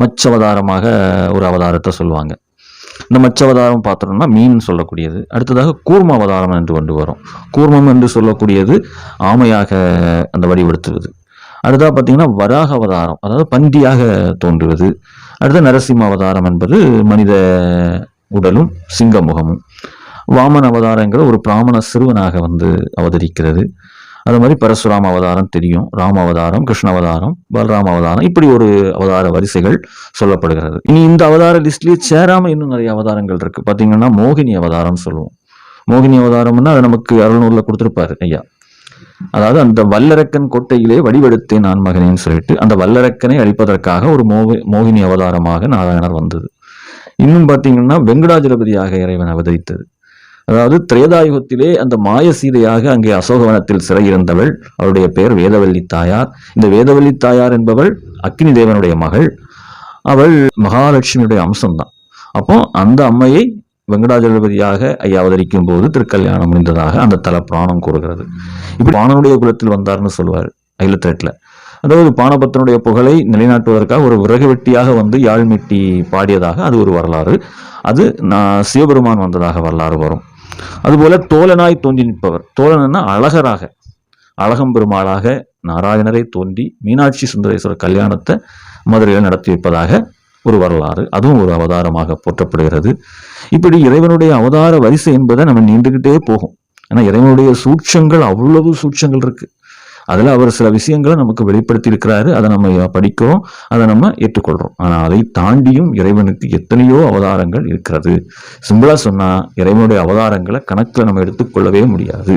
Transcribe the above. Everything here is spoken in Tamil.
மச்சவதாரமாக ஒரு அவதாரத்தை சொல்லுவாங்க. இந்த மச்சவதாரம் பார்த்தோம்னா மீன் சொல்லக்கூடியது. அடுத்ததாக கூர்ம அவதாரம் என்று கொண்டு வரும். கூர்மம் என்று சொல்லக்கூடியது ஆமையாக அந்த வடிவெடுத்துவது அடுத்ததாக பார்த்தீங்கன்னா வராக அவதாரம் அதாவது பந்தியாக தோன்றுவது. அடுத்த நரசிம்ம அவதாரம் என்பது மனித உடலும் சிங்க முகமும் வாமன் அவதாரங்கிற ஒரு பிராமண சிறுவனாக வந்து அவதரிக்கிறது. அது மாதிரி பரசுராம அவதாரம் தெரியும் ராம அவதாரம் கிருஷ்ண அவதாரம் பலராம அவதாரம் இப்படி ஒரு அவதார வரிசைகள் சொல்லப்படுகிறது. இனி இந்த அவதார லிஸ்ட்லேயே சேராமல் இன்னும் நிறைய அவதாரங்கள் இருக்குது பார்த்தீங்கன்னா மோகினி அவதாரம் சொல்லுவோம். மோகினி அவதாரம்னா அது நமக்கு அருள்நூர்ல கொடுத்துருப்பாரு ஐயா. அதாவது அந்த வல்லரக்கன் கோட்டையிலே வடிவெடுத்தேன் நான் மகனேன்னு சொல்லிட்டு அந்த வல்லரக்கனை அழிப்பதற்காக ஒரு மோக மோகினி அவதாரமாக நாராயணர் வந்தது. இன்னும் பார்த்தீங்கன்னா வெங்கடாஜலபதியாக இறைவன் அவதரித்தது. அதாவது திரேதாயுகத்திலே அந்த மாய சீதையாக அங்கே அசோகவனத்தில் சிறையிருந்தவள் அவருடைய பெயர் வேதவல்லி தாயார். இந்த வேதவல்லி தாயார் என்பவள் அக்னி தேவனுடைய மகள். அவள் மகாலட்சுமியுடைய அம்சம்தான். அப்போ அந்த அம்மையை வெங்கடாஜலபதியாக ஐயா அவதரிக்கும் போது திருக்கல்யாணம் முடிந்ததாக அந்த தல புராணம் கூறுகிறது. இப்படி பாணனுடைய குலத்தில் வந்தார்னு சொல்லுவார் ஐலத்தேட்டில் அதாவது பானபத்தினுடைய புகழை நிலைநாட்டுவதற்காக ஒரு விறகு வெட்டியாக வந்து யாழ்மெட்டி பாடியதாக அது ஒரு வரலாறு. அது நான் சிவபெருமான் வந்ததாக வரலாறு வரும். அதுபோல தோழனாய் தோன்றி நிற்பவர். தோழனா அழகராக அழகம்பெருமாளாக நாராயணரை தோன்றி மீனாட்சி சுந்தரேஸ்வரர் கல்யாணத்தை மதுரையில் நடத்தி வைப்பதாக ஒரு வரலாறு. அதுவும் ஒரு அவதாரமாக போற்றப்படுகிறது. இப்படி இறைவனுடைய அவதார வரிசை என்பதை நம்ம நீண்டுகிட்டே போகும். ஏன்னா இறைவனுடைய சூட்சங்கள் அவ்வளவு சூட்சங்கள் இருக்கு. அதில் அவர் சில விஷயங்களை நமக்கு வெளிப்படுத்தி இருக்கிறாரு அதை நம்ம படிக்கிறோம்? அதை நம்ம ஏற்றுக்கொள்கிறோம் ஆனால் அதை தாண்டியும் இறைவனுக்கு எத்தனையோ அவதாரங்கள் இருக்கிறது. சிம்பிளாக சொன்னால் இறைவனுடைய அவதாரங்களை கணக்கில் நம்ம எடுத்துக்கொள்ளவே முடியாது.